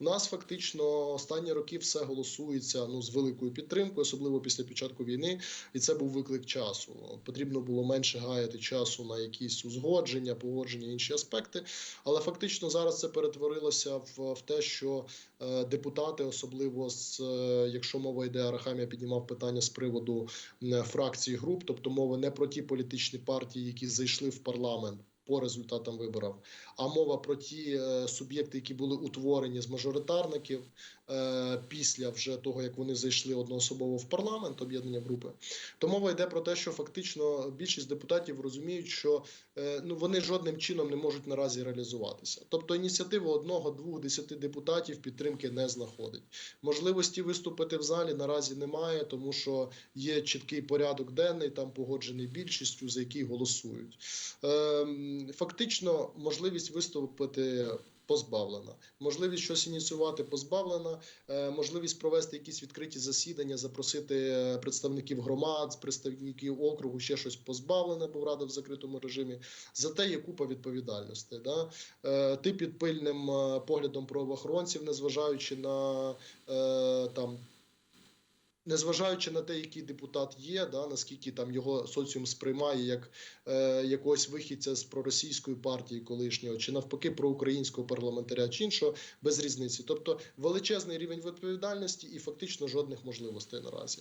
У нас фактично останні роки все голосується ну з великою підтримкою, особливо після початку війни, і це був виклик часу. Потрібно було менше гаяти часу на якісь узгодження, погодження інші аспекти. Але фактично зараз це перетворилося в, в те, що е, депутати, особливо з е, якщо мова йде, Арахамія піднімав питання з приводу е, фракцій груп, тобто мова не про ті політичні партії, які зайшли в парламент. По результатам виборів, а мова про ті е, суб'єкти, які були утворені з мажоритарників е, після вже того, як вони зайшли одноособово в парламент, об'єднання групи, то мова йде про те, що фактично більшість депутатів розуміють, що е, ну вони жодним чином не можуть наразі реалізуватися. Тобто ініціатива одного, двох, десяти депутатів підтримки не знаходить. Можливості виступити в залі наразі немає, тому що є чіткий порядок денний, там погоджений більшістю, за який голосують. Ем, Фактично, можливість виступити. Позбавлена можливість щось ініціювати, позбавлена Е, можливість провести якісь відкриті засідання, запросити е, представників громад, представників округу, ще щось позбавлене, бо рада в закритому режимі. Зате є купа відповідальностей. Да? Е, Ти під пильним поглядом правоохоронців, незважаючи на там. Незважаючи на те, який депутат є, да наскільки там його соціум сприймає як е, якогось вихідця з проросійської партії колишнього, чи навпаки проукраїнського парламентаря, чи іншого, без різниці. Тобто величезний рівень відповідальності і фактично жодних можливостей наразі.